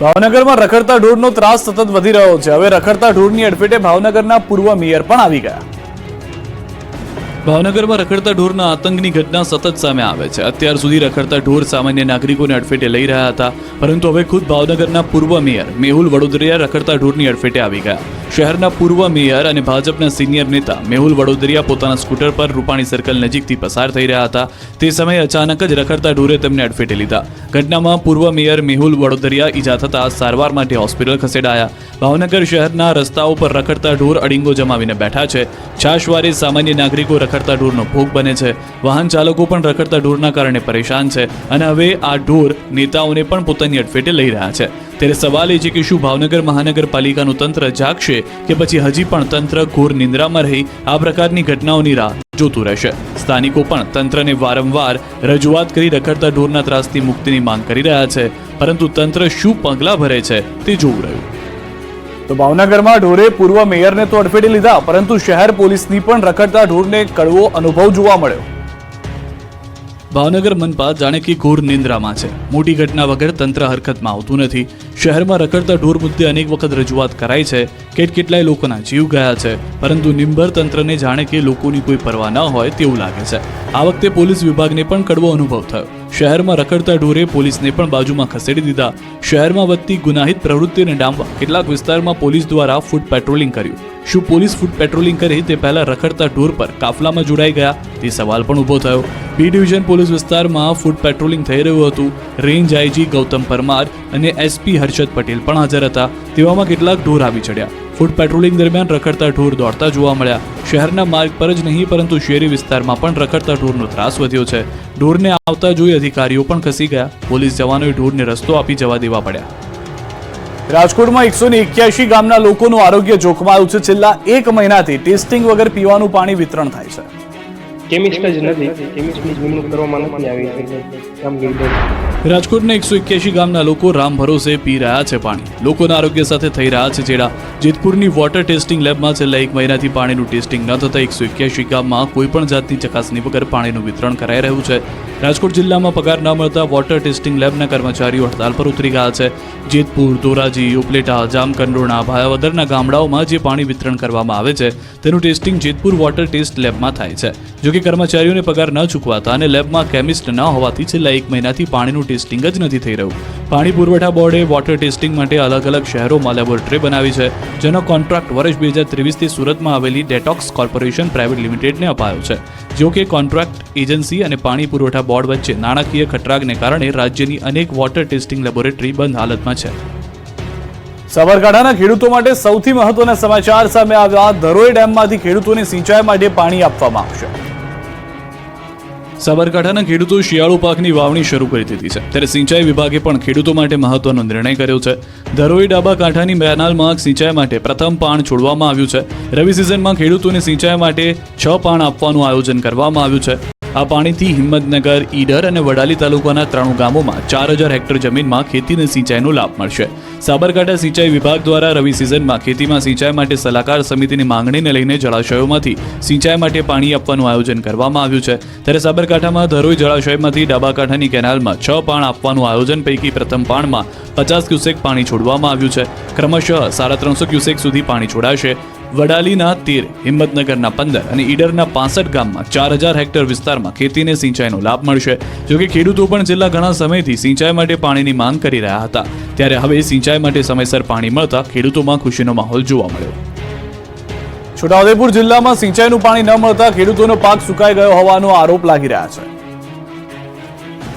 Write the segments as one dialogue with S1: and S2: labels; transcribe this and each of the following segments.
S1: ભાવનગરમાં રખડતા ઢોરનો ત્રાસ સતત વધી રહ્યો છે. હવે રખડતા ઢોરની અડફેટે ભાવનગરના પૂર્વ મેયર પણ આવી ગયા. ભાવનગરમાં રખડતા ઢોરના આતંકની ઘટના સતત સામે આવે છે. અત્યાર સુધી રખડતા ઢોર સામાન્ય નાગરિકોને અડફેટે લઈ રહ્યા હતા, પરંતુ હવે ખુદ ભાવનગરના પૂર્વ મેયર, મેહુલ વડોદરિયા રખડતા ઢોરની અડફેટે આવી ગયા. શહેરના પૂર્વ મેયર અને ભાજપના સિનિયર નેતા મેહુલ વડોદરિયા પોતાના સ્કૂટર પર રૂપાણી સર્કલ નજીકથી પસાર થઈ રહ્યા હતા. તે સમયે અચાનક જ રખડતા ઢોરે તેમને અડફેટે લીધા. ઘટનામાં પૂર્વ મેયર મેહુલ વડોદરિયા ઈજા થતા સારવાર માટે હોસ્પિટલ ખસેડાયા. ભાવનગર શહેરના રસ્તાઓ પર રખડતા ઢોર અડીંગો જમાવીને બેઠા છે. છાશવારે સામાન્ય નાગરિકો રખડતા ઢોરનો ભોગ બને છે. વાહન ચાલકો પણ રખડતા ઢોરના કારણે પરેશાન છે અને હવે આ ઢોર નેતાઓને પણ પોતાની અડફેટે લઈ રહ્યા છે. ત્યારે સવાલ એ છે કે શું ભાવનગર મહાનગરપાલિકાનું તંત્ર જાગશે કે પછી હજી પણ તંત્ર ઘોર નિંદ્રામાં રહી? આ પ્રકારની ઘટનાઓની રાહ જોતું રહેશે. સ્થાનિકો પણ તંત્રને વારંવાર રજૂઆત કરી રખડતા ઢોરના ત્રાસથી મુક્તિની માંગ કરી રહ્યા છે. પરંતુ તંત્ર શું પગલાં ભરે છે તે જોવું રહ્યું. તો ભાવનગરમાં ઢોરે પૂર્વ મેયરને તો અડફેટે લીધા, પરંતુ શહેર પોલીસની પણ રખડતા ઢોરને કડવો અનુભવ જોવા મળ્યો. ભાવનગર મનપા જાણે કે ઘોર નિંદ્રામાં છે. મોટી ઘટના વગર તંત્ર હરકતમાં આવતું નથી. શહેરમાં રખડતા ઢોર મુદ્દે અનેક વખત રજૂઆત કરાઈ છે. કેટ કેટલાય લોકોના જીવ ગયા છે, પરંતુ નિંબર તંત્રને જાણે કે લોકોની કોઈ પરવા ન હોય તેવું લાગે છે. આ વખતે પોલીસ વિભાગને પણ કડવો અનુભવ થયો. શહેરમાં રખડતા ઢોરે પોલીસને પણ બાજુમાં ખસેડી દીધા. શહેરમાં વધતી ગુનાહિત પ્રવૃત્તિને ડામવા કેટલાક વિસ્તારમાં પોલીસ દ્વારા ફૂટ પેટ્રોલિંગ કર્યું. શું પોલીસ ફૂટ પેટ્રોલિંગ કરી તે પહેલા રખડતા ઢોર પર કાફલામાં જોડાઈ ગયા? તે સવાલ પણ ઊભો થયો. બી ડિવિઝન પોલીસ વિસ્તારમાં ફૂટ પેટ્રોલિંગ થઈ રહ્યું હતું. રેન્જ આઈજી ગૌતમ પરમાર અને એસપી હર્ષદ પટેલ પણ હાજર હતા. તેવામાં કેટલાક ઢોર આવી ચડ્યા. ફૂટ પેટ્રોલિંગ દરમિયાન રખડતા ઢોર દોડતા જોવા મળ્યા. શહેરના માર્ગ પર જ નહીં, પરંતુ શહેરી વિસ્તારમાં પણ રખડતા ઢોરનો ત્રાસ વધ્યો છે. ઢોરને આવતા જોઈ અધિકારીઓ પણ ખસી ગયા. પોલીસ જવાનોએ ઢોરને રસ્તો આપી જવા દેવા પડ્યા. રાજકોટમાં એકસો ને એક્યાસી ગામના લોકોનું આરોગ્ય જોખમાયું છે. છેલ્લા એક મહિનાથી ટેસ્ટિંગ વગર પીવાનું પાણી વિતરણ થાય છે. રાજકોટના એકસો એક્યાસી ગામના લોકો રામ ભરોસે પી રહ્યા છે પાણી. લોકોના આરોગ્ય સાથે થઈ રહ્યા છે જેડા જેતપુરની વોટર ટેસ્ટિંગ લેબમાં છેલ્લા એક મહિનાથી પાણીનું ટેસ્ટિંગ ન થતા એકસો એક્યાસી ગામમાં કોઈ પણ જાતની ચકાસણી વગર પાણીનું વિતરણ કરાઈ રહ્યું છે. રાજકોટ જિલ્લામાં પગાર ન મળતા વોટર ટેસ્ટિંગ લેબના કર્મચારીઓ હડતાલ પર ઉતરી ગયા છે. જેતપુર, ધોરાજી, ઉપલેટા, જામકંડોરણા, ભાયાવદરના ગામડાઓમાં જે પાણી વિતરણ કરવામાં આવે છે, તેનું ટેસ્ટિંગ જેતપુર વોટર ટેસ્ટ લેબમાં થાય છે. જો કે કર્મચારીઓને પગાર ન ચૂકવાતા અને લેબમાં કેમિસ્ટ ન હોવાથી છેલ્લા એક મહિનાથી પાણીનું ટેસ્ટિંગ જ નથી થઈ રહ્યું. પાણી પુરવઠા બોર્ડે વોટર ટેસ્ટિંગ માટે અલગ અલગ શહેરોમાં લેબોરેટરી બનાવી છે, જેનો કોન્ટ્રાક્ટ વર્ષ બે હજાર ત્રેવીસથી સુરતમાં આવેલી ડેટોક્સ કોર્પોરેશન પ્રાઇવેટ લિમિટેડને અપાયો છે. જો કે કોન્ટ્રાક્ટ એજન્સી અને પાણી પુરવઠા બોર્ડ વચ્ચે નાણાકીય ખટરાગને કારણે રાજ્યની અનેક વોટર ટેસ્ટિંગ લેબોરેટરી બંધ હાલતમાં છે. સાબરકાંઠાના ખેડૂતો માટે સૌથી મહત્વના સમાચાર સામે આવ્યા ધરોઈ ડેમમાંથી ખેડૂતોને સિંચાઈ માટે પાણી આપવામાં આવશે. સાબરકાંઠાના ખેડૂતો શિયાળુ પાકની વાવણી શરૂ કરી દીધી છે. ત્યારે સિંચાઈ વિભાગે પણ ખેડૂતો માટે મહત્વનો નિર્ણય કર્યો છે. ધરોઈ ડાબા કાંઠાની બેનાલમાં સિંચાઈ માટે પ્રથમ પાણ છોડવામાં આવ્યું છે. રવિ સિઝનમાં ખેડૂતોને સિંચાઈ માટે છ પાણ આપવાનું આયોજન કરવામાં આવ્યું છે. આ પાણીથી હિંમતનગર, ઈડર અને વડાલી તાલુકાના ત્રણ ગામોમાં ચાર હજાર હેક્ટર જમીનમાં ખેતીને સિંચાઈનો લાભ મળશે. સાબરકાંઠા સિંચાઈ વિભાગ દ્વારા રવિ સિઝનમાં ખેતીમાં સિંચાઈ માટે સલાહકાર સમિતિની માંગણીને લઈને જળાશયોમાંથી સિંચાઈ માટે પાણી આપવાનું આયોજન કરવામાં આવ્યું છે. ત્યારે સાબરકાંઠામાં ધરોઈ જળાશયમાંથી ડાબાકાંઠાની કેનાલમાં છ પાણ આપવાનું આયોજન પૈકી પ્રથમ પાણમાં પચાસ ક્યુસેક પાણી છોડવામાં આવ્યું છે. ક્રમશઃ સાડા ત્રણસો ક્યુસેક સુધી પાણી છોડાશે. વડાલીના તેર, હિંમતનગરના પંદર અને ઈડરના પાસઠ ગામમાં ચાર હજાર હેક્ટર વિસ્તારમાં ખેતીને સિંચાઈનો લાભ મળશે. જોકે ખેડૂતો પણ છેલ્લા ઘણા સમયથી સિંચાઈ માટે પાણીની માંગ કરી રહ્યા હતા. ત્યારે હવે સિંચાઈ માટે સમયસર પાણી મળતા ખેડૂતોમાં ખુશીનો માહોલ જોવા મળ્યો. છોટાઉદેપુર જિલ્લામાં સિંચાઈનું પાણી ન મળતા ખેડૂતોનો પાક સુકાઈ ગયો હોવાનો આરોપ લાગી રહ્યા છે.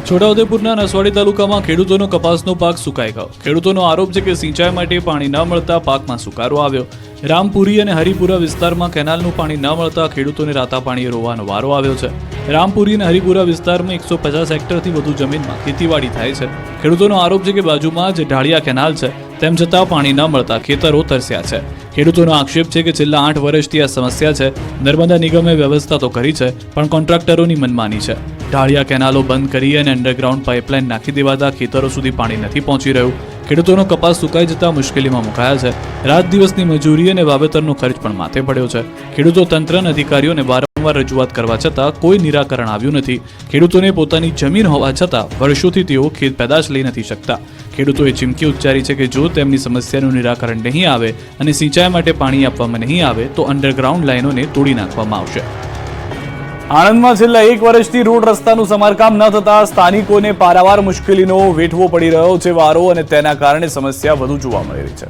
S1: છોટાઉદેપુરના નસવાડી તાલુકામાં ખેડૂતોનો કપાસનો પાક સુકાઈ ગયો. ખેડૂતોનો આરોપ છે કે સિંચાઈ માટે પાણી ન મળતા પાકમાં સુકારો આવ્યો. રામપુરી અને હરિપુરા વિસ્તારમાં કેનાલનું પાણી ન મળતા ખેડૂતોને રાતા પાણીએ રોવાનો વારો આવ્યો છે. રામપુરી અને હરિપુરા વિસ્તારમાં એકસો પચાસ હેક્ટરથી વધુ જમીનમાં ખેતીવાડી થાય છે. ખેડૂતોનો આરોપ છે કે બાજુમાં જે ઢાળિયા કેનાલ છે, તેમ છતાં પાણી ન મળતા ખેતરો તરસ્યા છે. ખેડૂતોનો આક્ષેપ છે કે છેલ્લા આઠ વર્ષથી આ સમસ્યા છે. નર્મદા નિગમે વ્યવસ્થા તો કરી છે, પણ કોન્ટ્રાક્ટરોની મનમાની છે. ઢાળિયા કેનાલો બંધ કરી અને અંડરગ્રાઉન્ડ પાઇપલાઇન નાખી દેવાતા ખેતરો સુધી પાણી નથી પહોંચી રહ્યું. ખેડૂતોનો કપાસ સુકાઈ જતા મુશ્કેલીમાં મુકાયા છે. રાત દિવસની મજૂરી અને વાવેતરનો ખર્ચ પણ માથે પડ્યો છે. ખેડૂતો, તંત્ર અને અધિકારીઓને વારંવાર રજૂઆત કરવા છતાં કોઈ નિરાકરણ આવ્યું નથી. ખેડૂતોને પોતાની જમીન હોવા છતાં વર્ષોથી તેઓ ખેત પેદાશ લઈ નથી શકતા. ખેડૂતોએ ચીમકી ઉચ્ચારી છે કે જો તેમની સમસ્યાનું નિરાકરણ નહીં આવે અને સિંચાઈ માટે પાણી આપવામાં નહીં આવે તો અંડરગ્રાઉન્ડ લાઇનોને તોડી નાખવામાં આવશે. આણંદમાં છેલ્લા એક વર્ષથી રોડ રસ્તાનું સમારકામ ન થતા સ્થાનિકોને પારાવાર મુશ્કેલીનો વેઠવો પડી રહ્યો છે વારો અને તેના કારણે સમસ્યા વધુ જોવા મળી રહી છે.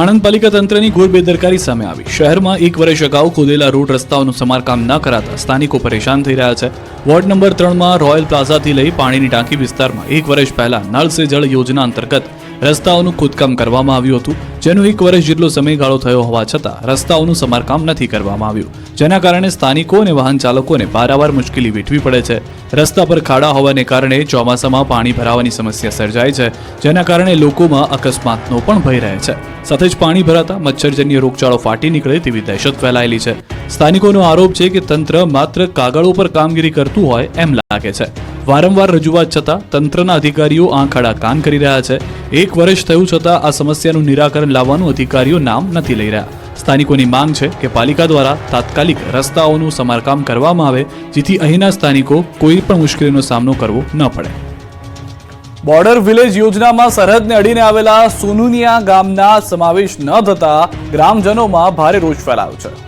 S1: આણંદ પાલિકા તંત્રની ઘોર બેદરકારી સામે આવી. શહેરમાં એક વર્ષ અગાઉ ખોદેલા રોડ રસ્તાઓનું સમારકામ ન કરાતા સ્થાનિકો પરેશાન થઈ રહ્યા છે. વોર્ડ નંબર ત્રણમાં રોયલ પ્લાઝાથી લઈ પાણીની ટાંકી વિસ્તારમાં એક વર્ષ પહેલા નળ સે જળ યોજના અંતર્ગત રસ્તાઓનું ખોદકામ કરવામાં આવ્યું હતું. જેનો એક વર્ષ જેટલો સમયગાળો થયો હોવા છતાં રસ્તાઓનું સમારકામ નથી કરવામાં આવ્યું. જેના કારણે સ્થાનિકો અને વાહન ચાલકોને પારાવાર મુશ્કેલી વેઠવી પડે છે. રસ્તા પર ખાડા હોવાને કારણે ચોમાસામાં પાણી ભરાવાની સમસ્યા સર્જાય છે, જેના કારણે લોકોમાં અકસ્માતનો પણ ભય રહે છે. સાથે જ પાણી ભરાતા મચ્છરજન્ય રોગચાળો ફાટી નીકળે તેવી દહેશત ફેલાયેલી છે. સ્થાનિકોનો આરોપ છે કે તંત્ર માત્ર કાગળો પર કામગીરી કરતું હોય એમ લાગે છે. વારંવાર રજૂઆત છતાં તંત્રના અધિકારીઓ આંખ આડા કાન કરી રહ્યા છે. એક વર્ષ થયું છતાં આ સમસ્યાનું નિરાકરણ લાવવાનું અધિકારીઓ નામ નથી લઈ રહ્યા. સ્થાનિકોની માંગ છે કે પાલિકા દ્વારા તાત્કાલિક રસ્તાઓનું સમારકામ કરવામાં આવે, જેથી અહીંના સ્થાનિકો કોઈ પણ મુશ્કેલીનો સામનો કરવો ન પડે. બોર્ડર વિલેજ યોજનામાં સરહદને અડીને આવેલા સોનુનિયા ગામના સમાવેશ ન થતા ગ્રામજનોમાં ભારે રોષ ફેલાયો છે.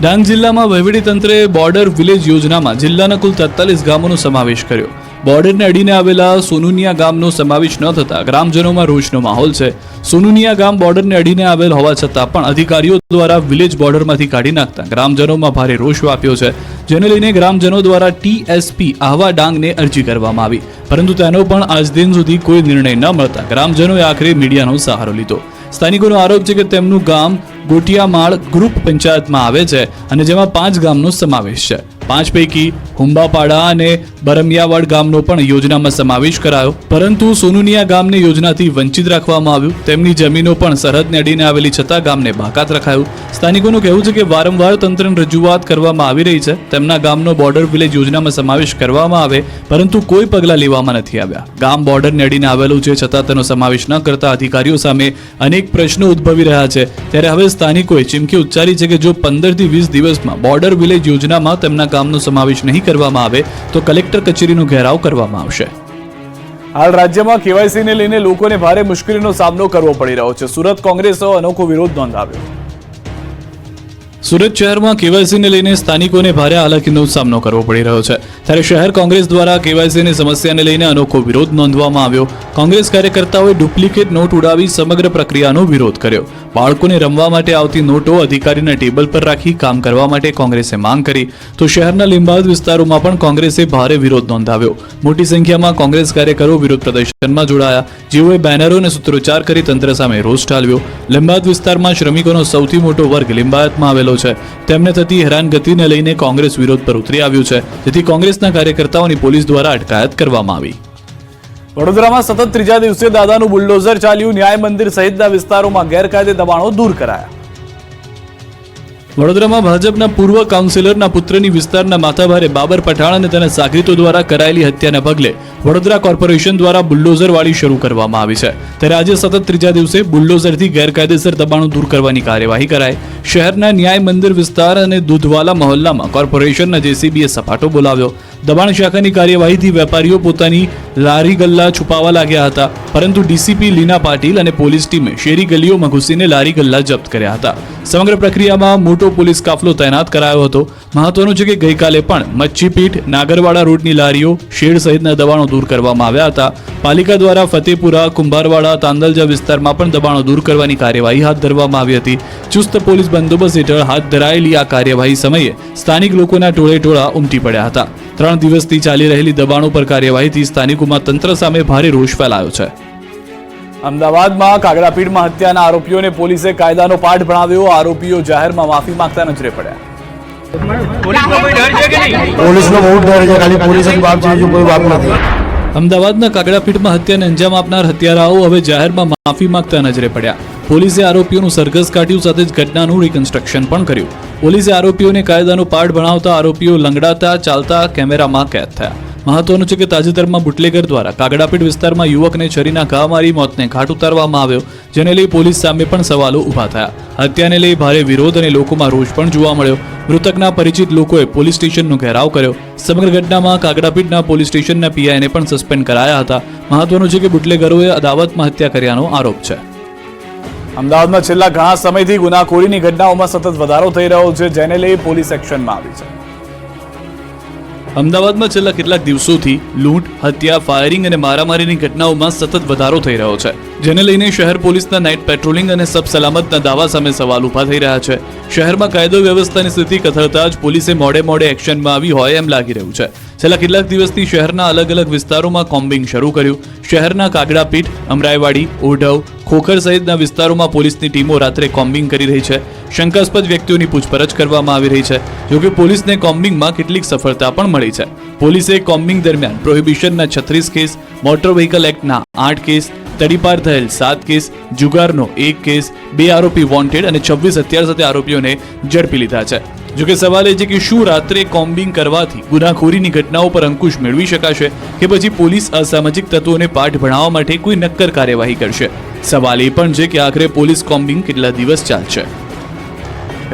S1: ડાંગ જિલ્લામાં વહીવટીતંત્રે બોર્ડર વિલેજ યોજનામાં જિલ્લાના કુલ તેતાલીસ ગામોનો સમાવેશ કર્યો. બોર્ડરને અડીને આવેલા સોનુનિયા ગામનો સમાવેશ ન થતા ગ્રામજનોમાં રોષનો માહોલ છે. સોનુનિયા ગામ બોર્ડરને અડીને આવેલ હોવા છતાં પણ અધિકારીઓ દ્વારા વિલેજ બોર્ડરમાંથી કાઢી નાખતા ગ્રામજનોમાં ભારે રોષ વ્યાપ્યો છે. જેને લઈને ગ્રામજનો દ્વારા ટીએસપી આહવા ડાંગને અરજી કરવામાં આવી. પરંતુ તેનો પણ આજ દિન સુધી કોઈ નિર્ણય ન મળતા ગ્રામજનોએ આખરે મીડિયાનો સહારો લીધો. સ્થાનિકોનો આરોપ છે કે તેમનું ગામ ગોટિયામાળ ગ્રુપ પંચાયતમાં આવે છે અને જેમાં પાંચ ગામનો સમાવેશ છે. પાંચ પૈકી હુંબાપાડા અને બરમિયાવાડ ગામનો પણ યોજનામાં સમાવેશ કરાયો. પરંતુ સોનુનિયા ગામને યોજનાથી વંચિત રાખવામાં આવ્યું. તેમની જમીનો પણ સરહદને અડીને આવેલી છતાં ગામને બાકાત રખાયું. સ્થાનિકોનું કહેવું છે કે વારંવાર તંત્રને રજૂઆત કરવામાં આવી રહી છે. તેમના ગામનો બોર્ડર વિલેજ યોજનામાં સમાવેશ કરવામાં આવે, પરંતુ કોઈ પગલાં લેવામાં નથી આવ્યા. ગામ બોર્ડરને અડીને આવેલું છે, છતાં તેનો સમાવેશ ન કરતા અધિકારીઓ સામે અનેક પ્રશ્નો ઉદ્ભવી રહ્યા છે. ત્યારે હવે સ્થાનિકોએ ચીમકી ઉચ્ચારી છે કે જો પંદરથી વીસ દિવસમાં બોર્ડર વિલેજ યોજનામાં તેમના ગામનો સમાવેશ નહીં કરવામાં આવે તો કલેક્ટર કચેરીનો ઘેરાવ કરવામાં આવશે. હાલ રાજ્યમાં કેવાયસીને લઈને લોકોને ભારે મુશ્કેલીનો સામનો કરવો પડી રહ્યો છે. સુરત કોંગ્રેસે અનોખો વિરોધ નોંધાવ્યો. સુરત શહેરમાં કેવાયસીને લઈને સ્થાનિકોને ભારે હાલાકીનો સામનો કરવો પડી રહ્યો છે. ત્યારે શહેર કોંગ્રેસ દ્વારા કેવાયસીની સમસ્યાને લઈને અનોખો વિરોધ નોંધવામાં આવ્યો. કોંગ્રેસ કાર્યકર્તાઓએ ડુપ્લિકેટ નોટ ઉડાવી સમગ્ર પ્રક્રિયાનો વિરોધ કર્યો. બાળકોને રમવા માટે આવતી નોટો અધિકારીના ટેબલ પર રાખી કામ કરવા માટે કોંગ્રેસે માંગ કરી. તો શહેરના લિંબાવત વિસ્તારોમાં પણ કોંગ્રેસે ભારે વિરોધ નોંધાવ્યો. મોટી સંખ્યામાં કોંગ્રેસ કાર્યકરો વિરોધ પ્રદર્શનમાં જોડાયા. જેઓએ બેનરો અને સૂત્રોચ્ચાર કરી તંત્ર સામે રોષ ઠાલવ્યો. લિંબાયત વિસ્તારમાં શ્રમિકોનો સૌથી મોટો વર્ગ લિંબાયતમાં આવેલો છે. તેમને થતી હેરાનગતિને લઈને કોંગ્રેસ વિરોધ પર ઉતરી આવ્યું છે. જેથી કોંગ્રેસના કાર્યકર્તાઓની પોલીસ દ્વારા અટકાયત કરવામાં આવી. વડોદરામાં સતત ત્રીજા દિવસે દાદાનું બુલડોઝર ચાલ્યું, ન્યાય મંદિર સહિતના વિસ્તારોમાં ગેરકાયદે દબાણો દૂર કરાયા. વડોદરામાં ભાજપના પૂર્વ કાઉન્સિલરના પુત્રની વિસ્તારના માથાભારે બાબર પઠાણ અને તેના સાગરીતો દ્વારા કરાયેલી હત્યાના પગલે વડોદરા કોર્પોરેશન દ્વારા બુલડોઝરવાળી શરૂ કરવામાં આવી છે. ત્યારે આજે સતત ત્રીજા દિવસે બુલડોઝરથી ગેરકાયદેસર દબાણો દૂર કરવાની કાર્યવાહી કરાઈ. શહેરના ન્યાય મંદિર વિસ્તાર અને દૂધવાલા મહોલ્લામાં કોર્પોરેશનના જેસીબીએ સપાટો બોલાવ્યો. દબાણ શાખાની કાર્યવાહીથી વેપારીઓ પોતાની લારી ગલ્લા છુપાવા લાગ્યા હતા. પરંતુ ડીસીપી લીના પાટીલ અને પોલીસ ટીમે શેરી ગલીઓમાં ઘૂસીને લારી ગલ્લા જપ્ત કર્યા હતા. સમગ્ર પ્રક્રિયામાં મોટો પોલીસ કાફલો તૈનાત કરાયો હતો. મહત્વનું છે કે ગઈકાલે પણ મચ્છીપીઠ, નાગરવાડા રોડની લારીઓ, શેડ સહિતના દબાણો દૂર કરવામાં આવ્યા હતા. પાલિકા દ્વારા ફતેપુરા, કુંભારવાડા, તાંદલજા વિસ્તારમાં પણ દબાણો દૂર કરવાની કાર્યવાહી હાથ ધરવામાં આવી હતી. ચુસ્ત પોલીસ બંદોબસ્ત હેઠળ હાથ ધરાયેલી આ કાર્યવાહી સમયે સ્થાનિક લોકોના ટોળે ટોળા ઉમટી પડ્યા હતા. ત્રણ દિવસથી ચાલી રહેલી દબાણો પર કાર્યવાહીથી સ્થાનિકોમાં તંત્ર સામે ભારે રોષ ફેલાયો છે. અમદાવાદમાં કાગડાપીડમાં હત્યાના આરોપીઓને પોલીસે કાયદાનો પાઠ ભણાવ્યો. આરોપીઓ જાહેરમાં માફી માંગતા નજરે પડ્યા.
S2: પોલીસનો બહુ ડર છે. ખાલી પોલીસ જ બાપ છે કોઈ બાપ નથી.
S1: અમદાવાદના કાગડાપીઠમાં હત્યાને અંજામ આપનાર હત્યારાઓ હવે જાહેરમાં માફી માંગતા નજરે પડ્યા. પોલીસે આરોપીઓનું સરઘસ કાઢ્યું સાથે જ ઘટનાનું રિકન્સ્ટ્રક્શન પણ કર્યું. પોલીસે આરોપીઓને કાયદાનો પાઠ ભણાવતા આરોપીઓ લંગડાતા ચાલતા કેમેરામાં કેદ થયા. મહત્વનું છે કે તાજેતરમાં બુટલેગર દ્વારા કાગડાપીઠ વિસ્તારમાં યુવકને છરીના ઘા મારી મોતને ઘાટ ઉતારવામાં આવ્યો, જેને લઈ પોલીસ સામે પણ સવાલો ઊભા થયા. હત્યાને લઈ ભારે વિરોધ અને લોકોમાં રોષ પણ જોવા મળ્યો. મૃતકના પરિચિત લોકોએ પોલીસ સ્ટેશનનો ઘેરાવ કર્યો. સમગ્ર ઘટનામાં કાગડાપીઠના પોલીસ સ્ટેશનના પીઆઈને પણ સસ્પેન્ડ કરાયા હતા. મહત્વનું છે કે બુટલેગરોએ અદાવતમાં હત્યા કર્યાનો આરોપ છે.
S3: અમદાવાદમાં છેલ્લા ઘણા સમયથી ગુનાખોરીની ઘટનાઓમાં સતત વધારો થઈ રહ્યો છે, જેને લઈ પોલીસ એક્શનમાં આવી છે.
S1: અમદાવાદમાં છેલ્લા કેટલાક દિવસોથી લૂંટ, હત્યા, ફાયરિંગ અને મારામારીની ઘટનાઓમાં સતત વધારો થઈ રહ્યો છે. જેને લઈને શહેર પોલીસના નાઇટ પેટ્રોલિંગ અને સબ સલામતના દાવા સામે સવાલ ઊભા થઈ રહ્યા છે. શહેરમાં કાયદો વ્યવસ્થાની સ્થિતિ કથળતા જ પોલીસે મોડે મોડે એક્શનમાં આવી હોય એમ લાગી રહ્યું છે. છેલ્લા કેટલાક દિવસથી શહેરના અલગ અલગ વિસ્તારોમાં કોમ્બિંગ શરૂ કર્યું. શહેરના કાગડાપીઠ, અમરાઈવાડી ઓઢવ ખોખર સહિતના વિસ્તારોમાં પોલીસની ટીમો રાત્રે કોમ્બિંગ કરી રહી છે. શંકાસ્પદ વ્યક્તિઓની પૂછપરછ કરવામાં આવી રહી છે. જોકે પોલીસને કોમ્બિંગમાં કેટલીક સફળતા પણ મળી છે. પોલીસે કોમ્બિંગ દરમિયાન પ્રોહિબિશનના છત્રીસ કેસ, મોટર વ્હીકલ એક્ટના આઠ કેસ તડીપાર થયેલ સાત કેસ, જુગારનો એક કેસ, બે આરોપી વોન્ટેડ અને છવ્વીસ હત્યાર સાથે આરોપીઓને ઝડપી લીધા છે. જોકે સવાલ એ છે કે શું રાત્રે કોમ્બિંગ કરવાથી ગુનાખોરીની ઘટનાઓ પર અંકુશ મેળવી શકાશે કે પછી પોલીસ અસામાજિક તત્વોને પાઠ ભણાવવા માટે કોઈ નક્કર કાર્યવાહી કરશે? સવાલ એ પણ છે કે આખરે પોલીસ કોમ્બિંગ કેટલા દિવસ ચાલશે?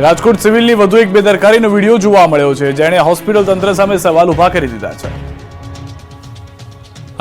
S3: રાજકોટ સિવિલની વધુ એક બેદરકારીનો વીડિયો જોવા મળ્યો છે, જેણે હોસ્પિટલ તંત્ર સામે સવાલ ઊભા કરી દીધા છે.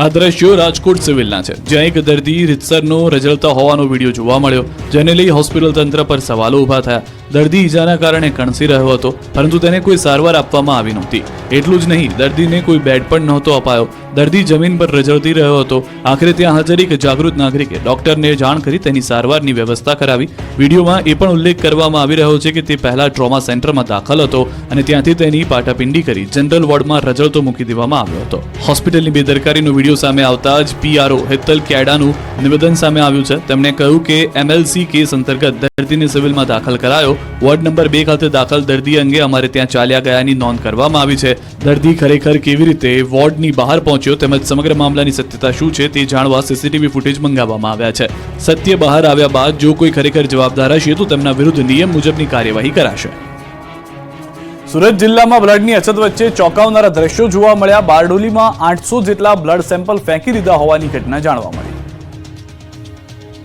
S1: આ દ્રશ્યો રાજકોટ સિવિલના છે. જ્યાં એક દર્દી રીતસરનો રજળતા હોવાનો વીડિયો જોવા મળ્યો, જેને લઈ હોસ્પિટલ તંત્ર પર સવાલો ઊભા થયા. દર્દી ઈજાના કારણે કણસી રહ્યો હતો, પરંતુ તેને કોઈ સારવાર આપવામાં આવી નહોતી. એટલું જ નહીં, દર્દીને કોઈ બેડ પણ નહોતો અપાયો. દર્દી જમીન પર રજળતી રહ્યો હતો. આખરે ત્યાં હાજર એક જાગૃત નાગરિકે ડોક્ટરને જાણ કરી તેની સારવારની વ્યવસ્થા કરાવી. વિડીયોમાં એ પણ ઉલ્લેખ કરવામાં આવી રહ્યો છે કે તે પહેલા ટ્રોમા સેન્ટરમાં દાખલ હતો અને ત્યાંથી તેની પાટાપિંડી કરી જનરલ વોર્ડમાં રજળતો મૂકી દેવામાં આવ્યો હતો. હોસ્પિટલની બેદરકારીનો વીડિયો સામે આવતા જ પીઆરઓ હેતલ કેડાનું નિવેદન સામે આવ્યું છે. તેમણે કહ્યું કે એમએલસી કેસ અંતર્ગત દર્દીને સિવિલમાં દાખલ કરાયો. વોર્ડ નંબર બે ખાતે દાખલ દર્દી અંગે અમારે ત્યાં ચાલ્યા ગયાની નોંધ કરવામાં આવી છે. દર્દી ખરેખર કેવી રીતે વોર્ડની બહાર પહોંચ્યો તેમજ સમગ્ર મામલાની સત્યતા શું છે તે જાણવા સીસીટીવી ફૂટેજ મંગાવવામાં આવ્યા છે. સત્ય બહાર આવ્યા બાદ જો કોઈ ખરેખર જવાબદાર હશે તો તેમના વિરુદ્ધ નિયમ મુજબની કાર્યવાહી કરાશે.
S3: સુરત જિલ્લામાં બ્લડની અછત વચ્ચે ચોંકાવનારા દ્રશ્યો જોવા મળ્યા. બારડોલીમાં આઠસો જેટલા બ્લડ સેમ્પલ ફેંકી દીધા હોવાની ઘટના જાણવા મળી.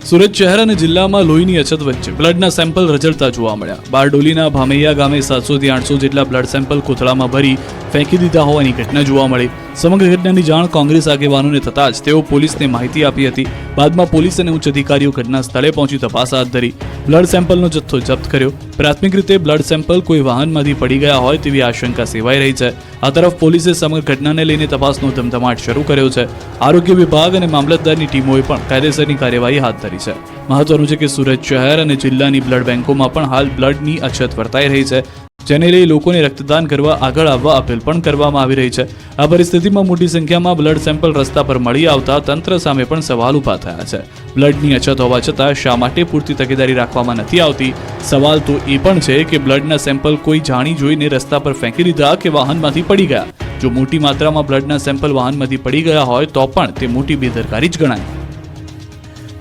S1: સુરત શહેર અને જિલ્લામાં લોહીની અછત વચ્ચે બ્લડના સેમ્પલ રજળતા જોવા મળ્યા. બારડોલીના ભામૈયા ગામે સાતસોથી આઠસો જેટલા બ્લડ સેમ્પલ કોથળામાં ભરી ફેંકી દીધા હોવાની ઘટના જોવા મળી. સમગ્ર ઘટનાની જાણ કોંગ્રેસ આગેવાનોને થતાં જ તેઓ પોલીસને માહિતી આપી હતી. બાદમાં પોલીસ અને ઉચ્ચ અધિકારીઓ ઘટના સ્થળે પહોંચી તપાસ હાથ ધરી. બ્લડ સેમ્પલનો જથ્થો જપ્ત કર્યો. પ્રાથમિક રીતે બ્લડ સેમ્પલ કોઈ વાહનમાંથી પડી ગયા હોય તેવી આશંકા સેવાઈ રહી છે. આ તરફ પોલીસે સમગ્ર ઘટનાને લઈને તપાસનો ધમધમાટ શરૂ કર્યો છે. આરોગ્ય વિભાગ અને મામલતદારની ટીમોએ પણ કાયદેસરની કાર્યવાહી હાથ ધરી છે. મહત્વનું છે કે સુરત શહેર અને જિલ્લાની બ્લડ બેંકોમાં પણ હાલ બ્લડની અછત વર્તાઈ રહી છે. જેને લઈ લોકોને રક્તદાન કરવા આગળ આવવા અપીલ પણ કરવામાં આવી રહી છે. આ પરિસ્થિતિમાં મોટી સંખ્યામાં બ્લડ સેમ્પલ રસ્તા પર મળી આવતા તંત્ર સામે પણ સવાલ ઊભા થયા છે. બ્લડની અછત હોવા છતાં શા માટે પૂરતી તકેદારી રાખવામાં નથી આવતી? સવાલ તો એ પણ છે કે બ્લડના સેમ્પલ કોઈ જાણી જોઈને રસ્તા પર ફેંકી દીધા કે વાહનમાંથી પડી ગયા? જો મોટી માત્રામાં બ્લડના સેમ્પલ વાહનમાંથી પડી ગયા હોય તો પણ તે મોટી બેદરકારી જ ગણાય.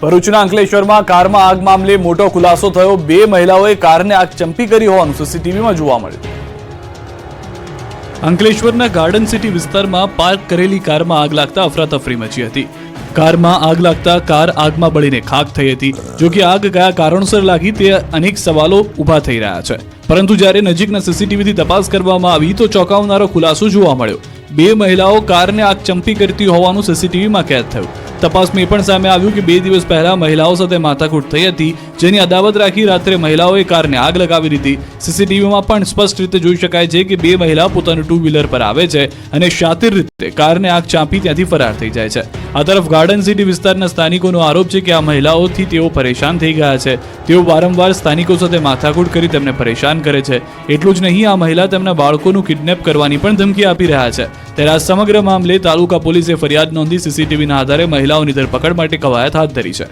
S3: ભરૂચના અંકલેશ્વરમાં કારમાં આગ મામલે મોટો ખુલાસો થયો. બે મહિલાઓએ કારને આગ ચંપી કરી હોવાનું સીસીટીવીમાં જોવા મળ્યું.
S1: અંકલેશ્વરના ગાર્ડન સિટી વિસ્તારમાં પાર્ક કરેલી કારમાં આગ લાગતા અફરાતફરી મચી હતી. કારમાં આગ લાગતા કાર આગમાં બળીને ખાક થઈ હતી. જો કે આગ કયા કારણોસર લાગી તે અનેક સવાલો ઊભા થઈ રહ્યા છે. પરંતુ જ્યારે નજીકના સીસીટીવીથી તપાસ કરવામાં આવી તો ચોંકાવનારો ખુલાસો જોવા મળ્યો. બે મહિલાઓ કારને આગ ચંપી કરતી હોવાનું સીસીટીવીમાં કેદ થયું. તપાસમાં એ પણ સામે આવ્યું કે બે દિવસ પહેલા મહિલાઓ સાથે માથાકૂટ થઈ હતી, જેની અદાવત રાખી રાત્રે મહિલાઓએ કારને આગ લગાવી દીધી. સીસીટીવીમાં પણ સ્પષ્ટ રીતે જોઈ શકાય છે કે બે મહિલા પોતાનું ટુ વ્હીલર પર આવે છે અને શાતિર રીતે કારને આગ ચાંપી ત્યાંથી ફરાર થઈ જાય છે. આ તરફ ગાર્ડન સિટી વિસ્તારના સ્થાનિકોનો આરોપ છે કે આ મહિલાઓથી તેઓ પરેશાન થઈ ગયા છે. તેઓ વારંવાર સ્થાનિકો સાથે માથાકૂટ કરી તેમને પરેશાન કરે છે. એટલું જ નહીં આ મહિલા તેમના બાળકોનું કિડનેપ કરવાની પણ ધમકી આપી રહ્યા છે. ત્યારે આ સમગ્ર મામલે તાલુકા પોલીસે ફરિયાદ નોંધી સીસીટીવીના આધારે મહિલાઓની ધરપકડ માટે કવાયત હાથ ધરી છે.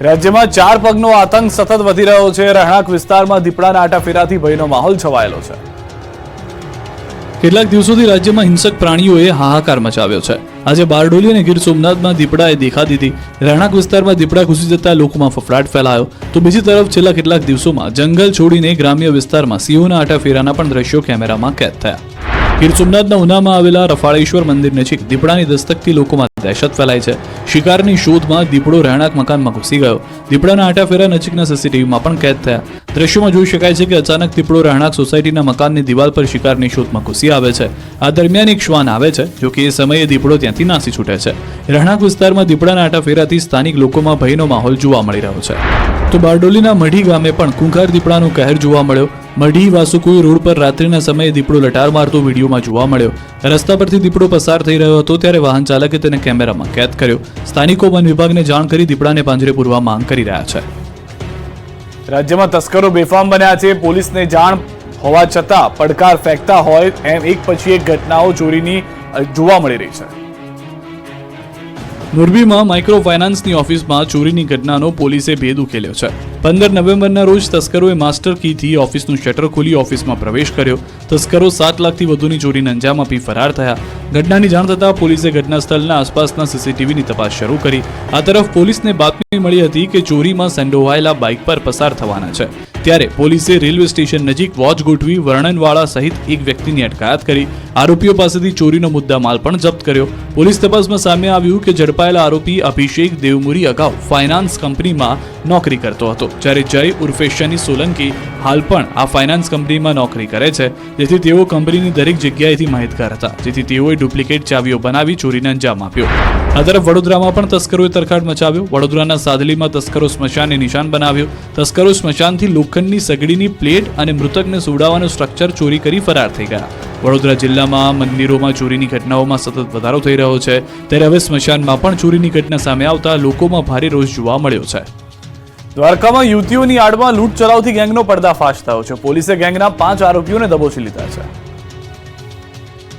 S3: રાજ્યમાં ચાર પગનો આતંક સતત વધી રહ્યો છે. રહેણાંક વિસ્તારમાં દીપડાના આટાફેરાથી ભયનો માહોલ છવાયેલો છે.
S1: કેટલાક દિવસોથી રાજ્યમાં હિંસક પ્રાણીઓએ હાહાકાર મચાવ્યો છે. આજે બારડોલી અને ગીર સોમનાથમાં દીપડાએ દેખા દીધી. રહેણાંક વિસ્તારમાં દીપડા ઘૂસી જતા લોકોમાં ફફડાટ ફેલાયો. તો બીજી તરફ છેલ્લા કેટલાક દિવસોમાં જંગલ છોડીને ગ્રામ્ય વિસ્તારમાં સિંહોના આટાફેરાના પણ દ્રશ્યો કેમેરામાં કેદ થયા. ગીર સોમનાથના ઉનામાં આવેલા રફાળેશ્વર મંદિર નજીક દીપડાની દસ્તકથી લોકોમાં દહેશત ફેલાઈ છે. શિકારની શોધમાં દીપડો રહેણાંક મકાનમાં ઘૂસી ગયો. દીપડાના આટાફેરા નજીકના સીસીટીવીમાં પણ કેદ થયા. દ્રશ્યોમાં જોઈ શકાય છે કે અચાનક દીપડો રહેણાંક સોસાયટીના મકાનની દિવાલ પર શિકારની શોધમાં ઘૂસી આવે છે. આ દરમિયાન એક શ્વાન આવે છે, જો કે એ સમયે દીપડો ત્યાંથી નાસી છૂટે છે. રહેણાંક વિસ્તારમાં દીપડાના આટાફેરાથી સ્થાનિક લોકોમાં ભયનો માહોલ જોવા મળી રહ્યો છે. તો બારડોલીના મઢી ગામે પણ કુંખાર દીપડાનો કહેર જોવા મળ્યો. મઢી વાસુકુઈ રોડ પર રાત્રિના સમયે દીપડો લટાર મારતો વિડીયોમાં જોવા મળ્યો. રસ્તા પરથી દીપડો પસાર થઈ રહ્યો હતો ત્યારે વાહન ચાલકે તેને કેમેરામાં કેદ કર્યો. સ્થાનિકો વન વિભાગને જાણ કરી દીપડાને પાંજરે પૂરવા માંગ કરી રહ્યા છે.
S3: રાજ્યમાં તસ્કરો બેફામ બન્યા છે. પોલીસને જાણ હોવા છતાં પડકાર ફેંકતા હોય એમ એક પછી એક ઘટનાઓ ચોરીની જોવા મળી રહી છે.
S1: મોરબીમાં માઇક્રો ફાઇનાન્સની ઓફિસમાં ચોરીની ઘટનાનો પોલીસે ભેદ ઉકેલ્યો છે. પંદર નવેમ્બરના રોજ તસ્કરોએ માસ્ટર કીથી ઓફિસનું શટર ખોલી ઓફિસમાં પ્રવેશ કર્યો. તસ્કરો સાત લાખથી વધુની ચોરીને અંજામ આપી ફરાર થયા. ઘટનાની જાણ થતાં પોલીસે ઘટનાસ્થળના આસપાસના સીસીટીવીની તપાસ શરૂ કરી. આ તરફ પોલીસને બાતમી મળી હતી કે ચોરીમાં સંડોવાયેલા બાઇક પર પસાર થવાના છે. ત્યારે પોલીસે રેલવે સ્ટેશન નજીક વોચ ગોઠવી વર્ણનવાળા સહિત એક વ્યક્તિની અટકાયત કરી. આરોપીઓ પાસેથી ચોરીનો મુદ્દા માલ પણ જપ્ત કર્યો. પોલીસ તપાસમાં સામે આવ્યું કે ઝડપાયેલા આરોપી અભિષેક દેવમુરી અગાઉ ફાઇનાન્સ કંપનીમાં નોકરી કરતો હતો. જ્યારે જય ઉર્ફે શની સોલંકી હાલ પણ આ ફાઇનાન્સ કંપનીમાં નોકરી કરે છે. જેથી તેઓ કંપનીની દરેક જગ્યાએથી માહિતગાર હતા. જેથી તેઓએ ડુપ્લિકેટ ચાવીઓ બનાવી ચોરીને અંજામ આપ્યો. આ તરફ વડોદરામાં પણ તસ્કરોએ તરખાટ મચાવ્યો. વડોદરાના સાદલીમાં તસ્કરો સ્મશાનને નિશાન બનાવ્યો. તસ્કરો સ્મશાનથી લોખંડની સગડીની પ્લેટ અને મૃતકને સુવડાવવાનું સ્ટ્રક્ચર ચોરી કરી ફરાર થઈ ગયા. વડોદરા જિલ્લામાં મંદિરોમાં ચોરીની ઘટનાઓમાં સતત વધારો થઈ રહ્યો છે. ત્યારે હવે સ્મશાનમાં પણ ચોરીની ઘટના સામે આવતા લોકોમાં ભારે રોષ જોવા મળ્યો છે.
S3: દ્વારકામાં યુવતીઓની આડમાં લૂંટ ચલાવતી ગેંગનો પર્દાફાશ થયો છે. પોલીસે ગેંગના પાંચ આરોપીઓને દબોચી લીધા છે.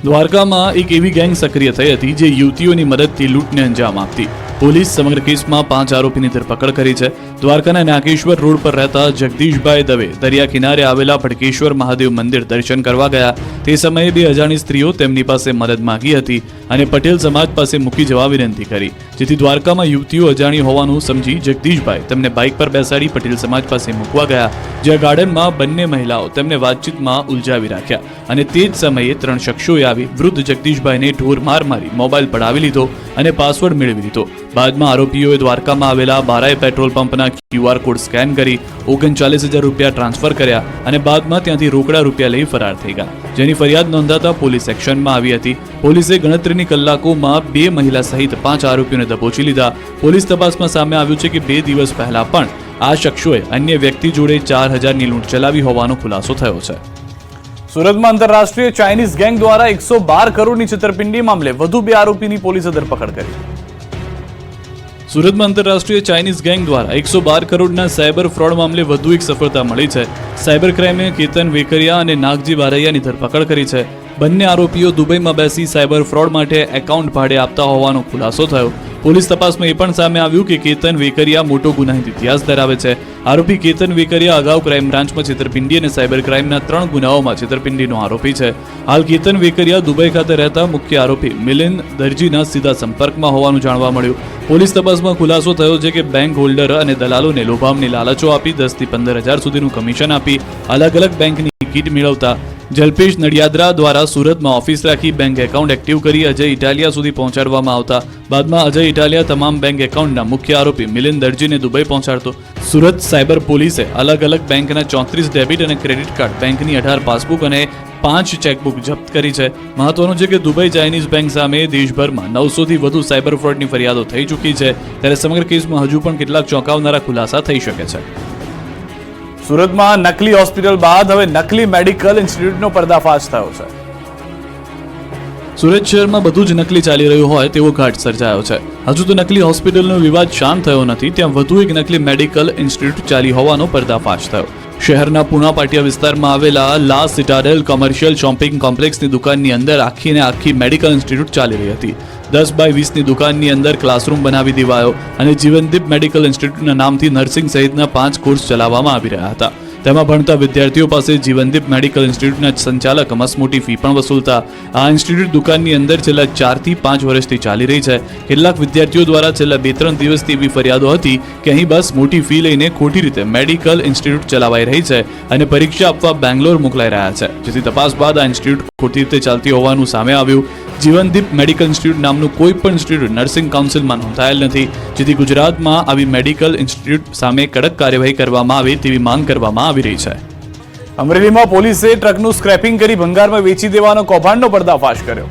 S1: દ્વારકામાં એક એવી ગેંગ સક્રિય થઈ હતી જે યુવતીઓની મદદથી લૂંટને અંજામ આપતી. પોલીસ સમગ્ર કેસમાં પાંચ આરોપીની ધરપકડ કરી છે. દ્વારકાના નાગેશ્વર રોડ પર રહેતા જગદીશભાઈ દવે દરિયા કિનારે આવેલા ફડકેશ્વર મહાદેવ મંદિર દર્શન કરવા ગયા. તે સમયે બે અજાણી સ્ત્રીઓ તેમની પાસે મદદ માંગી હતી. અને પટેલ સમાજ પાસે મૂકી જવા વિનંતી કરી, જેથી દ્વારકામાં યુવતીઓ અજાણી હોવાનું સમજી જગદીશભાઈ તેમને બાઇક પર બેસાડી પટેલ સમાજ પાસે મૂકવા ગયા, જ્યાં ગાર્ડનમાં બંને મહિલાઓ તેમને વાતચીતમાં ઉલઝાવી રાખ્યા અને તે જ સમયે ત્રણ શખ્સોએ આવી વૃદ્ધ જગદીશભાઈને ઢોર માર મારી મોબાઈલ પડાવી લીધો અને પાસવર્ડ મેળવી લીધો બાદમાં આરોપીઓએ દ્વારકામાં આવેલા બારાય પેટ્રોલ પંપના ક્યુઆર કોડ સ્કેન કરી ઓગણચાલીસ હજાર રૂપિયા ટ્રાન્સફર કર્યા અને બાદમાં ત્યાંથી રોકડા રૂપિયા લઈ ફરાર થઈ ગયા. જેની ફરિયાદ નોંધાતા પોલીસ એક્શનમાં આવી હતી. પોલીસે ગણતરીની કલાકોમાં બે મહિલા સહિત પાંચ આરોપીઓને દબોચી લીધા. પોલીસ તપાસમાં સામે આવ્યું છે કે બે દિવસ પહેલા પણ આ શખ્સોએ અન્ય વ્યક્તિ જોડે ચાર હજારની લૂંટ ચલાવી હોવાનો ખુલાસો થયો છે.
S3: સુરતમાં આંતરરાષ્ટ્રીય ચાઇનીઝ ગેંગ દ્વારા એકસો બાર કરોડની છેતરપિંડી મામલે વધુ બે આરોપીની પોલીસે ધરપકડ કરી.
S1: સુરતમાં આંતરરાષ્ટ્રીય ચાઇનીઝ ગેંગ દ્વારા એકસો બાર કરોડના સાયબર ફ્રોડ મામલે વધુ એક સફળતા મળી છે. સાયબર ક્રાઇમે કેતન વેકરિયા અને નાગજી બારૈયાની ધરપકડ કરી છે. બંને આરોપીઓ દુબઈમાં બેસી સાયબર ફ્રોડ માટે એકાઉન્ટ ભાડે આપતા હોવાનો ખુલાસો થયો. પોલીસ તપાસમાં એ પણ સામે આવ્યું કે કેતન વેકરિયા મોટો ગુનાહિત ઇતિહાસ ધરાવે છે. આરોપી કેતન વેકરિયા અગાઉ ક્રાઇમ બ્રાન્ચમાં છેતરપિંડી અને સાયબર ક્રાઇમના ત્રણ ગુનાઓમાં છેતરપિંડીનો આરોપી છે. હાલ કેતન વેકરિયા દુબઈ ખાતે રહેતા મુખ્ય આરોપી મિલિન દરજીના સીધા સંપર્કમાં હોવાનું જાણવા મળ્યું. પોલીસ તપાસમાં ખુલાસો થયો છે કે બેંક હોલ્ડર અને દલાલોને લોભામની લાલચો આપી દસથી પંદર હજાર સુધીનું કમિશન આપી અલગ અલગ બેંકની કીટ મેળવતા જલ્પેશ નડિયાદરા દ્વારા સુરતમાં ઓફિસ રાખી બેંક એકાઉન્ટ એક્ટિવ કરી અજય ઇટાલિયા સુધી પહોંચાડવામાં આવતા. બાદમાં અજય ઇટાલિયા તમામ બેંક એકાઉન્ટના મુખ્ય આરોપી મિલિંદ દરજીને દુબઈ પહોંચાડતો. સુરત સાયબર પોલીસે અલગ અલગ બેંકના ચોત્રીસ ડેબિટ અને ક્રેડિટ કાર્ડ, બેંકની અઢાર પાસબુક અને પાંચ ચેકબુક જપ્ત કરી છે. મહત્વનું છે કે દુબઈ ચાઇનીઝ બેંક સામે દેશભરમાં નવસોથી વધુ સાયબર ફ્રોડની ફરિયાદો થઈ ચૂકી છે. ત્યારે સમગ્ર કેસમાં હજુ પણ કેટલાક ચોંકાવનારા ખુલાસા થઈ શકે છે.
S3: સુરતમાં નકલી હોસ્પિટલ બાદ હવે નકલી મેડિકલ ઇન્સ્ટિટ્યૂટનો પર્દાફાશ થયો છે.
S1: સુરત શહેરમાં બધું જ નકલી ચાલી રહ્યું હોય તેવો ઘાટ સર્જાયો છે. હજુ તો નકલી હોસ્પિટલનો વિવાદ શાંત થયો નથી, ત્યાં વધુ એક નકલી મેડિકલ ઇન્સ્ટિટ્યૂટ ચાલી હોવાનો પર્દાફાશ થયો. શહેરના પુણા પાટિયા વિસ્તારમાં આવેલા લા સિટાડેલ કોમર્શિયલ શોપિંગ કોમ્પ્લેક્સની દુકાનની અંદર આખીને આખી મેડિકલ ઇન્સ્ટિટ્યૂટ ચાલી રહી હતી. દસ બાય વીસની દુકાનની અંદર ક્લાસરૂમ બનાવી દેવાયો અને જીવનદીપ મેડિકલ ઇન્સ્ટિટ્યૂટના નામથી નર્સિંગ સહિતના પાંચ કોર્સ ચલાવવામાં આવી રહ્યા હતા. તેમાં ભણતા વિદ્યાર્થીઓ પાસે જીવનદીપ મેડિકલ ઇન્સ્ટિટ્યૂટના સંચાલક, મસમોટી ફી પણ વસૂલતા. આ ઇન્સ્ટિટ્યૂટ દુકાનની અંદર છેલ્લા ચારથી પાંચ વર્ષથી ચાલી રહી છે. કેટલાક વિદ્યાર્થીઓ દ્વારા છેલ્લા બે ત્રણ દિવસથી એવી ફરિયાદો હતી કે અહીં બસ મોટી ફી લઈને ખોટી રીતે મેડિકલ ઇન્સ્ટિટ્યૂટ ચલાવાઈ રહી છે અને પરીક્ષા આપવા બેંગ્લોર મોકલાઈ રહ્યા છે. જેથી તપાસ બાદ આ ઇન્સ્ટિટ્યૂટ ખોટી રીતે ચાલતી હોવાનું સામે આવ્યું. જીવનદીપ મેડિકલ ઇન્સ્ટિટ્યૂટ નામનું કોઈ પણ ઇન્સ્ટિટ્યૂટ નર્સિંગ કાઉન્સિલમાં નોંધાયેલ નથી જેથી ગુજરાતમાં આવી મેડિકલ ઇન્સ્ટિટ્યૂટ સામે કડક કાર્યવાહી કરવામાં આવે તેવી માંગ કરવામાં આવી રહી છે.
S3: અમરેલીમાં પોલીસે ટ્રકનું સ્ક્રેપિંગ કરી ભંગારમાં વેચી દેવાનો કૌભાંડનો પર્દાફાશ કર્યો.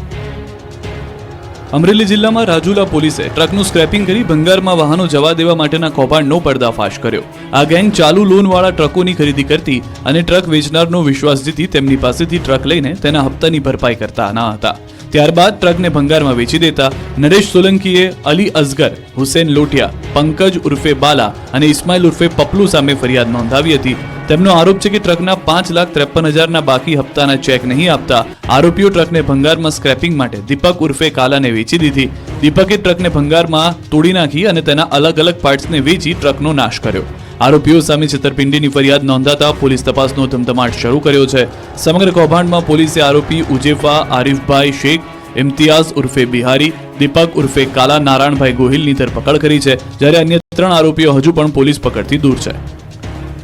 S1: અમરેલી જિલ્લામાં રાજુલા પોલીસે ટ્રકનું સ્ક્રેપિંગ કરી ભંગારમાં વાહનો જવા દેવા માટેના કૌભાંડનો પર્દાફાશ કર્યો. આ ગેંગ ચાલુ લોનવાળા ટ્રકોની ખરીદી કરતી અને ટ્રક વેચનારનો વિશ્વાસ જીતી તેમની પાસેથી ટ્રક લઈને તેના હપ્તાની ભરપાઈ કરતા ના હતા. ત્યારબાદ ટ્રકને ભંગારમાં વેચી દેતા નરેશ સોલંકીએ અલી અઝગર, હુસેન લોટિયા, પંકજ ઉર્ફે બાલા અને ઇસ્માઇલ ઉર્ફે પપલુ સામે ફરિયાદ નોંધાવી હતી. તેમનો આરોપ છે કે ટ્રકના પાંચ લાખ ત્રેપન હજારના બાકી હપ્તાના ચેક નહીં આપતા આરોપીઓ ટ્રકને ભંગારમાં સ્ક્રેપિંગ માટે દીપક ઉર્ફે કાલાને વેચી દીધી. દીપકે ટ્રકને ભંગારમાં તોડી નાખી અને તેના અલગ અલગ પાર્ટ્સને વેચી ટ્રકનો નાશ કર્યો. આરોપીઓ સામે છેતરપિંડીની ફરિયાદ નોંધાતા પોલીસ તપાસનો ધમધમાટ શરૂ કર્યો છે. સમગ્ર કૌભાંડમાં પોલીસે આરોપી ઉજેફા, આરિફભાઈ શેખ, ઇમ્તિયાઝ ઉર્ફે બિહારી, દીપક ઉર્ફે કાલા, નારાયણભાઈ ગોહિલની ધરપકડ કરી છે. જ્યારે અન્ય ત્રણ આરોપીઓ હજુ પણ પોલીસ પકડથી દૂર છે.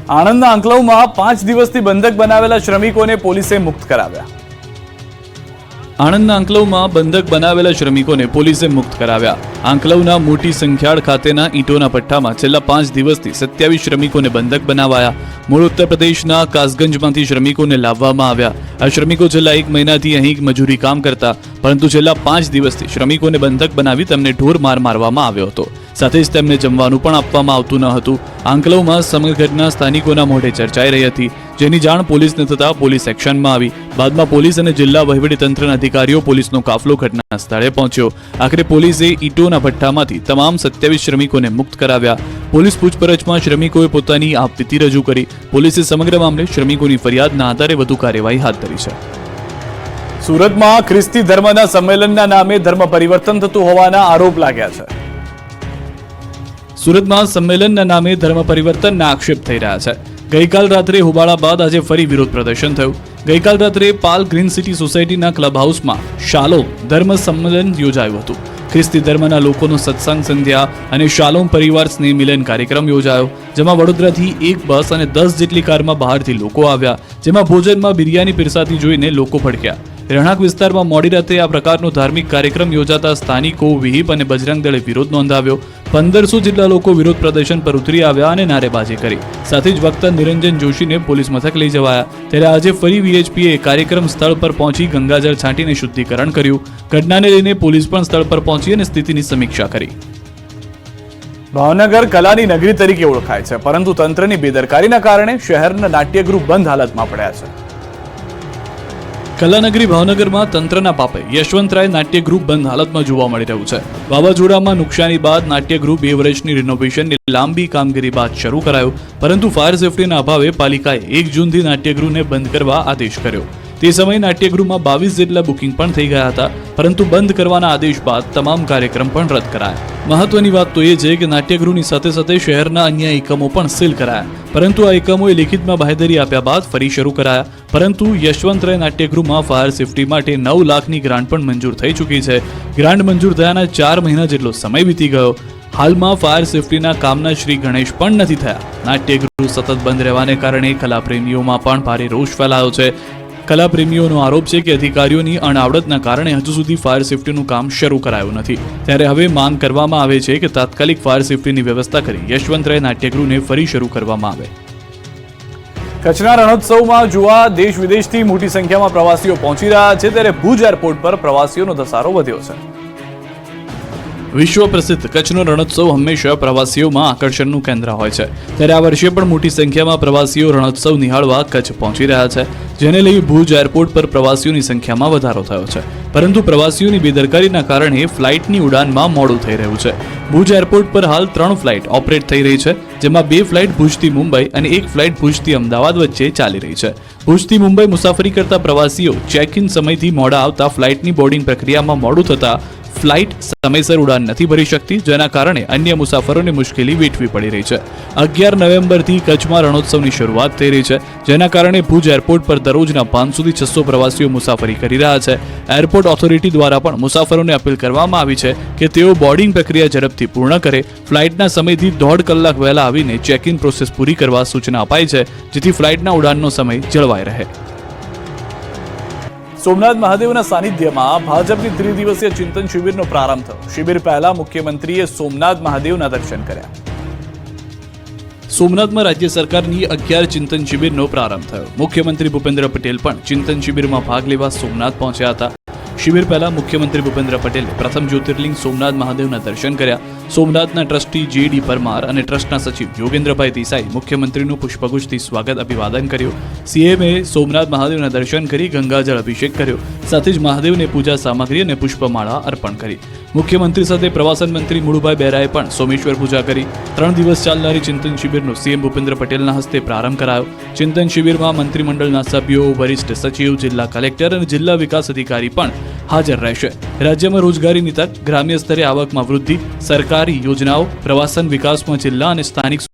S3: આણંદના અંકલવમાં પાંચ દિવસથી બંધક બનાવેલા શ્રમિકોને પોલીસે મુક્ત કરાવ્યા.
S1: આણંદના આંકલવમાં બંધક બનાવેલા શ્રમિકોને પોલીસે મુક્ત કરાવ્યા. આંકલવના મોટી સંખ્યાળ ખાતેના ઈંટોના પટ્ટામાં છેલ્લા પાંચ દિવસથી સત્યાવીસ શ્રમિકોને બંધક બનાવાયા. મૂળ ઉત્તર પ્રદેશના કાસગંજમાંથી શ્રમિકોને લાવવામાં આવ્યા. આ શ્રમિકો છેલ્લા એક મહિનાથી અહીં મજૂરી કામ કરતા, પરંતુ છેલ્લા પાંચ દિવસથી શ્રમિકોને બંધક બનાવી તેમને ઢોર માર મારવામાં આવ્યો હતો. સાથે જ તેમને જમવાનું પણ આપવામાં આવતું ન હતું. આંકલવમાં સમગ્ર ઘટના સ્થાનિકોના મોઢે ચર્ચાઈ રહી હતી. જેની જાણ પોલીસને થતાં પોલીસ એક્શનમાં આવી. બાદમાં પોલીસ અને જિલ્લા વહીવટીતંત્રના અધિકારીઓ પોલીસનો કાફલો ઘટના સ્થળે પહોંચ્યો. આખરે પોલીસે ઈટોના ભઠ્ઠામાંથી તમામ સત્યાવીસ શ્રમિકોને મુક્ત કરાવ્યા. પોલીસ પૂછપરછમાં શ્રમિકોએ પોતાની આપવીતી રજૂ કરી. પોલીસે સમગ્ર મામલે શ્રમિકોની ફરિયાદના આધારે વધુ કાર્યવાહી હાથ ધરી છે.
S3: સુરતમાં ખ્રિસ્તી ધર્મના સંમેલનના નામે ધર્મ પરિવર્તન થતું હોવાના આરોપ લાગ્યા છે.
S1: સુરતમાં સંમેલનના નામે ધર્મ પરિવર્તનના આક્ષેપ થઈ રહ્યા છે. ગઈકાલ રાત્રે હુબાળા બાદ આજે ફરી વિરોધ પ્રદર્શન થયું. ગઈકાલ રાત્રે પાલ ગ્રીન સિટી સોસાયટીના ક્લબ હાઉસમાં શાલોમ ધર્મ સંમેલન યોજાયું હતું. ખ્રિસ્તી ધર્મના લોકોનો સત્સંગ સંધ્યા અને શાલોમ પરિવાર સ્નેહ મિલન કાર્યક્રમ યોજાયો, જેમાં વડોદરાથી એક બસ અને દસ જેટલી કારમાં બહારથી લોકો આવ્યા, જેમાં ભોજનમાં બિરયાની પીરસાતી જોઈને લોકો ભડક્યા રહેણાંક વિસ્તારમાં મોડી રાત્રે આ પ્રકારનો ધાર્મિક કાર્યક્રમ યોજાતા સ્થાનિકો વિહિપ અને બજરંગ દળે વિરોધ નોંધાવ્યો. પંદરસો જેટલા લોકો વિરોધ પ્રદર્શન પર ઉતરી આવ્યા અને નારેબાજી કરી. સાથે જ વક્તા નિરંજન જોશીને પોલીસ મથક લઈ જવાયા. ત્યારે આજે ફરી વીએચપીએ કાર્યક્રમ સ્થળ પર પહોંચી ગંગાજળ છાંટીને શુદ્ધિકરણ કર્યું. ઘટનાને લઈને પોલીસ પણ સ્થળ પર પહોંચી અને સ્થિતિની સમીક્ષા કરી.
S3: ભાવનગર કલાની નગરી તરીકે ઓળખાય છે, પરંતુ તંત્રની બેદરકારીના કારણે શહેરના નાટ્યગૃહ બંધ હાલતમાં પડ્યા છે.
S1: કલાનગરી ભાવનગરમાં તંત્રના પાપે યશવંતરાય નાટ્યગૃહ બંધ હાલતમાં જોવા મળી રહ્યું છે. વાવાઝોડામાં નુકસાની બાદ નાટ્ય બે વર્ષની રિનોવેશનની લાંબી કામગીરી બાદ શરૂ કરાયું, પરંતુ ફાયર સેફટીના અભાવે પાલિકાએ એક જૂનથી નાટ્યગૃહને બંધ કરવા આદેશ કર્યો. તે સમયે નાટ્યગૃહમાં બાવીસ જેટલા બુકિંગ પણ થઈ ગયા હતા, પરંતુ બંધ કરવાના આદેશ બાદ તમામ કાર્યક્રમ પણ રદ કરાયા. મહત્વની વાત તો એ છે કે નાટ્યગૃહની સાથે સાથે શહેરના અન્ય એકમો પણ સીલ કરાયા. પરંતુ આ એકમોએ લિખિતમાં બાહેધરી આપ્યા બાદ ફરી શરૂ કરાયા. પરંતુ યશવંતરાય નાટ્યગૃહમાં ફાયર સેફટી માટે નવ લાખની ગ્રાન્ટ પણ મંજૂર થઈ ચૂકી છે. ગ્રાન્ટ મંજૂર થયાના ચાર મહિના જેટલો સમય વીતી ગયો. હાલમાં ફાયર સેફટીના કામના શ્રી ગણેશ પણ નથી થયા. નાટ્યગૃહ સતત બંધ રહેવાને કારણે કલાપ્રેમીઓમાં પણ ભારે રોષ ફેલાયો છે. કલાપ્રેમીઓનો આરોપ છે કે અધિકારીઓની અણઆવડતના કારણે હજુ સુધી ફાયર સેફટીનું કામ શરૂ કરાયું નથી. ત્યારે હવે માંગ કરવામાં આવે છે કે તાત્કાલિક ફાયર સેફટીની વ્યવસ્થા કરી યશવંતરાય નાટ્યગૃહને ફરી શરૂ કરવામાં આવે.
S3: કચ્છના રણોત્સવમાં જોવા દેશ વિદેશથી મોટી સંખ્યામાં પ્રવાસીઓ પહોંચી રહ્યા છે. ત્યારે ભુજ એરપોર્ટ પર પ્રવાસીઓનો ધસારો વધ્યો છે.
S1: વિશ્વ પ્રસિદ્ધ કચ્છનો રણોત્સવ હંમેશા પ્રવાસીઓમાં આકર્ષણનું કેન્દ્ર હોય છે. ત્યારે આ વર્ષે પણ મોટી સંખ્યામાં પ્રવાસીઓ રણોત્સવ નિહાળવા કચ્છ પહોંચી રહ્યા છે, જેને લઈ ભુજ એરપોર્ટ પર પ્રવાસીઓની સંખ્યામાં વધારો થયો છે. પરંતુ પ્રવાસીઓની બેદરકારીના કારણે ફ્લાઇટની ઉડાનમાં મોડું થઈ રહ્યું છે. ભુજ એરપોર્ટ પર હાલ ત્રણ ફ્લાઇટ ઓપરેટ થઈ રહી છે, જેમાં બે ફ્લાઇટ ભુજથી મુંબઈ અને એક ફ્લાઇટ ભુજથી અમદાવાદ વચ્ચે ચાલી રહી છે. ભુજથી મુંબઈ મુસાફરી કરતા પ્રવાસીઓ ચેક ઇન સમયથી મોડા આવતા ફ્લાઇટની બોર્ડિંગ પ્રક્રિયામાં મોડું થતા ફ્લાઇટ સમયસર ઉડાન નથી ભરી શકતી, જેના કારણે અન્ય મુસાફરોને મુશ્કેલી વેઠવી પડી રહી છે. અગિયાર નવેમ્બરથી કચ્છમાં રણોત્સવની શરૂઆત થઈ રહી છે, જેના કારણે ભુજ એરપોર્ટ પર દરરોજના પાંચસોથી છસો પ્રવાસીઓ મુસાફરી કરી રહ્યા છે. એરપોર્ટ ઓથોરિટી દ્વારા પણ મુસાફરોને અપીલ કરવામાં આવી છે કે તેઓ બોર્ડિંગ પ્રક્રિયા ઝડપથી પૂર્ણ કરે, ફ્લાઇટના સમયથી દોઢ કલાક વહેલા આવીને ચેક ઇન પ્રોસેસ પૂરી કરવા સૂચના અપાઈ છે, જેથી ફ્લાઇટના ઉડાનનો સમય જળવાઈ રહે.
S3: સોમનાથ મહાદેવના સાનિધ્યમાં ભાજપની ત્રિદિવસીય ચિંતન શિબિરનો પ્રારંભ થયો. શિબિર પહેલા મુખ્યમંત્રીએ સોમનાથ મહાદેવના દર્શન કર્યા.
S1: સોમનાથમાં રાજ્ય સરકારની અગિયાર ચિંતન શિબિરનો પ્રારંભ થયો. મુખ્યમંત્રી ભૂપેન્દ્ર પટેલ પણ ચિંતન શિબિરમાં ભાગ લેવા સોમનાથ પહોંચ્યા હતા. શિબિર પહેલા મુખ્યમંત્રી ભૂપેન્દ્ર પટેલે પ્રથમ જ્યોતિર્લિંગ સોમનાથ મહાદેવના દર્શન કર્યા. સોમનાથના ટ્રસ્ટી જે ડી પરમાર અને ટ્રસ્ટના સચિવ યોગેન્દ્રભાઈ દેસાઈ મુખ્યમંત્રીનું પુષ્પગુચ્છથી સ્વાગત અભિવાદન કર્યું. સીએમએ સોમનાથ મહાદેવના દર્શન કરી ગંગાજળ અભિષેક કર્યો. સાથે જ મહાદેવને પૂજા સામગ્રી અને પુષ્પમાળા અર્પણ કરી. મુખ્યમંત્રી સાથે પ્રવાસન મંત્રી મુળુભાઈ બેરાએ પણ સોમેશ્વર પૂજા કરી. ત્રણ દિવસ ચાલનારી ચિંતન શિબિરનો સીએમ ભૂપેન્દ્ર પટેલના હસ્તે પ્રારંભ કરાયો. ચિંતન શિબિરમાં મંત્રીમંડળના સભ્યો, વરિષ્ઠ સચિવ, જિલ્લા કલેક્ટર અને જિલ્લા વિકાસ અધિકારી પણ હાજર રહેશે. રાજ્યમાં રોજગારીની તક ગ્રામ્ય સ્તરે આવકમાં વૃદ્ધિ, સરકારી યોજનાઓ, પ્રવાસન વિકાસમાં જિલ્લા અને સ્થાનિક